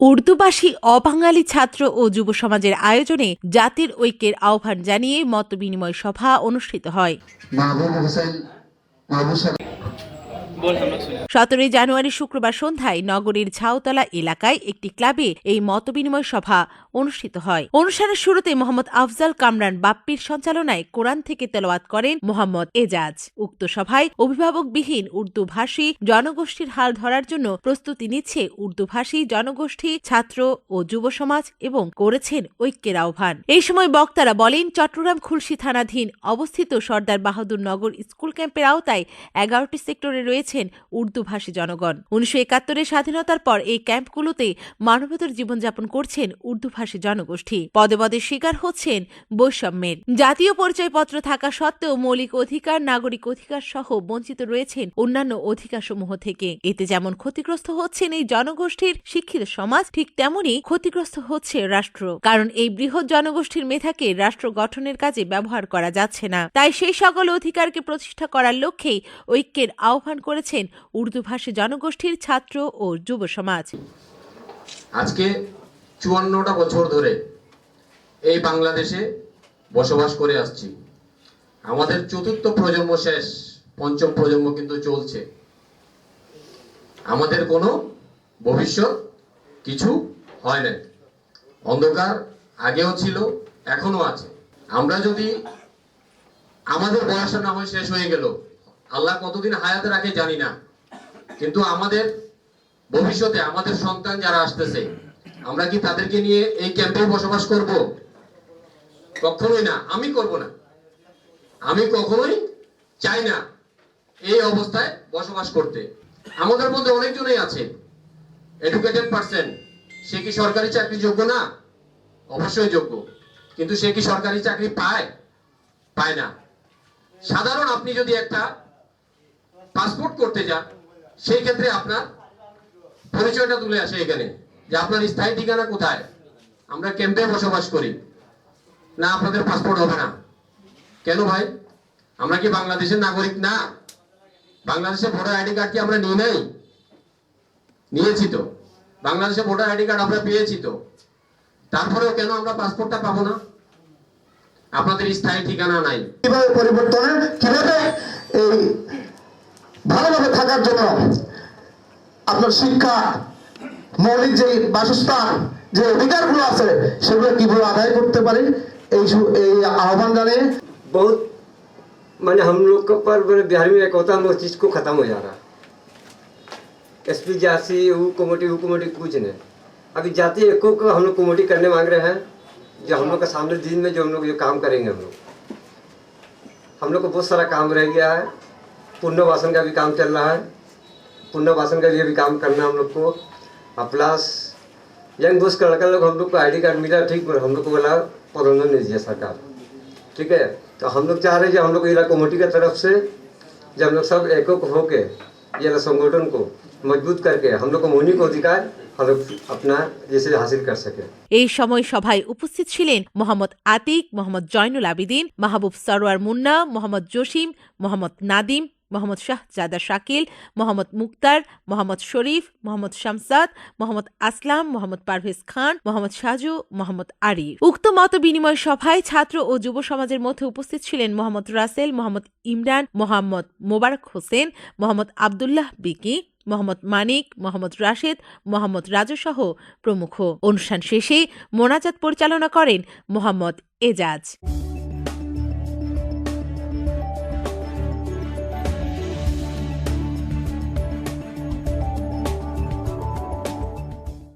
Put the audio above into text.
উর্দুভাষী অবাঙালি ছাত্র ও যুব সমাজের আয়োজনে জাতির ঐক্যের আহ্বান জানিয়ে মত বিনিময় সভা অনুষ্ঠিত হয়। সতেরোই জানুয়ারি শুক্রবার সন্ধ্যায় নগরীর ঝাউতলা এলাকায় একটি ক্লাবে এই মতবিনিময় সভা অনুষ্ঠিত হয়। অনুষ্ঠানের শুরুতে মোহাম্মদ আফজাল কামরান বাপ্পির সঞ্চালনায় কোরআন থেকে তেলাওয়াত করেন মোহাম্মদ এজাজ। উক্ত সভায় অভিভাবকবিহীন উর্দু ভাষী জনগোষ্ঠীর হাল ধরার জন্য প্রস্তুতি নিচ্ছে উর্দু ভাষী জনগোষ্ঠী, ছাত্র ও যুব সমাজ এবং করেছেন ঐক্যের আহ্বান। এই সময় বক্তারা বলেন, চট্টগ্রাম খুলশি থানাধীন অবস্থিত সর্দার বাহাদুর নগর স্কুল ক্যাম্পের আওতায় এগারোটি সেক্টরে রয়েছেন উর্দু ভাষী জনগণ। উনিশশো একাত্তরের স্বাধীনতার পর এই ক্যাম্পগুলোতে মানবতর জীবনযাপন করছেন উর্দু ভাষী জনগোষ্ঠী। পদে পদে শিকার হচ্ছেন বৈষম্যের। জাতীয় পরিচয়পত্র থাকা সত্ত্বেও মৌলিক অধিকার, নাগরিক অধিকার সহ বঞ্চিত রয়েছেন অন্যান্য অধিকারসমূহ থেকে। এতে যেমন ক্ষতিগ্রস্ত হচ্ছেন এই জনগোষ্ঠীর শিক্ষিত সমাজ, ঠিক তেমনি ক্ষতিগ্রস্ত হচ্ছে রাষ্ট্র। কারণ এই বৃহৎ জনগোষ্ঠীর মেধাকে রাষ্ট্র গঠনের কাজে ব্যবহার করা যাচ্ছে না। তাই সেই সকল অধিকারকে প্রতিষ্ঠা করার লক্ষ্যেই ঐক্যের আহ্বান করেছেন উর্দু ভাষী জনগোষ্ঠীর ছাত্র ও যুব সমাজ। আজকে চুয়ান্নটা বছর ধরে এই বাংলাদেশে বসবাস করে আসছি। আমাদের চতুর্থ প্রজন্ম শেষ, পঞ্চম প্রজন্ম কিন্তু চলছে। আমাদের কোনো ভবিষ্যৎ কিছু হয় না অন্ধকার আগেও ছিল এখনও আছে। আমরা যদি আমাদের বয়সটা না হয় শেষ হয়ে গেল আল্লাহ কতদিন হায়াতে রাখে জানি না। কিন্তু আমাদের ভবিষ্যতে আমাদের সন্তান যারা আসতেছে, আমরা কি তাদেরকে নিয়ে এই ক্যাম্পে বসবাস করব? কখনোই না, আমি করব না। আমি কখনোই চাই না এই অবস্থায় বসবাস করতে। আমাদের মধ্যে অনেকজনই আছে এডুকেটেড পার্সন সে কি সরকারি চাকরি যোগ্য না? অবশ্যই যোগ্য, কিন্তু সে কি সরকারি চাকরি পায়? পায় না। সাধারণ আপনি যদি একটা পাসপোর্ট করতে যান, সেই ক্ষেত্রে আপনার পরিচয়টা তুলে আসে এখানে যে আপনার স্থায়ী ঠিকানা কোথায়। আমরা ক্যাম্পে বসবাস করি। না, আপনাদের পাসপোর্ট হবে না। কেন ভাই? আমরা কি বাংলাদেশের নাগরিক না? বাংলাদেশের ভোটার আইডি কার্ড কি আমরা নিই নাই? নিয়েছি তো। বাংলাদেশের ভোটার আইডি কার্ড আমরা পেয়েছি তো। তারপরেও কেন আমরা পাসপোর্টটা পাবো না? আপনাদের স্থায়ী ঠিকানা নাই। কীভাবে পরিবর্তনে কীভাবে এই ভালোভাবে থাকার জন্য আপনার শিক্ষা মৌলিক যে বাসস্থান যে অধিকারগুলো আছে সেগুলো কিভাবে আদায় করতে পারে এই সু- এই আহ্বান জানিয়ে बहुत माने हम लोग का पर मेरे बिहार में एक होता है हम लोग चीज़ को ख़त्म हो जा रहा एस पी जासी वो कमेटी वो कमेटी कुछ नहीं अभी जाति एको को हम लोग कमेटी करने मांग रहे हैं जो हम लोग का सामने दिन में जो हम लोग जो काम करेंगे हम लोग हम लोग को बहुत सारा काम रह गया है पुण्यवासन का भी काम चल रहा है पुण्यवासन का लिए भी काम करना है हम लोग को और प्लस यंग बुश का लड़का लोग हम लोग को आई काम मिला ठीक पर हम लोग को बोला प्रोत्साहन नहीं दिया सरकार ठीक है तो हम लोग चाह रहे हैं कि हम लोग इला कमेटी की तरफ से जब हम लोग सब एक होके ये ला संगठन को मजबूत करके हम लोग को मौलिक अधिकार हम लोग अपना जैसे हासिल कर सके এই সময় সভায় উপস্থিত ছিলেন মোহাম্মদ আতিক মোহাম্মদ জয়নুল আবিদিন মাহবুব সরোয়ার মুন্না মোহাম্মদ জসিম মোহাম্মদ নাদিম মোহাম্মদ শাহজাদা শাকিল, মোহাম্মদ মুক্তার, মোহাম্মদ শরীফ, মোহাম্মদ শামসাদ, মোহাম্মদ আসলাম, মোহাম্মদ পারভেজ খান, মোহাম্মদ সাজু, মোহাম্মদ আরিফ। উক্ত মত বিনিময় সভায় ছাত্র ও যুব সমাজের মধ্যে উপস্থিত ছিলেন মোহাম্মদ রাসেল, মোহাম্মদ ইমরান, মোহাম্মদ মোবারক হোসেন, মোহাম্মদ আবদুল্লাহ বিকি, মোহাম্মদ মানিক, মোহাম্মদ রাশেদ, মোহাম্মদ রাজু সহ প্রমুখ। অনুষ্ঠান শেষে মোনাজাত পরিচালনা করেন মোহাম্মদ এজাজ।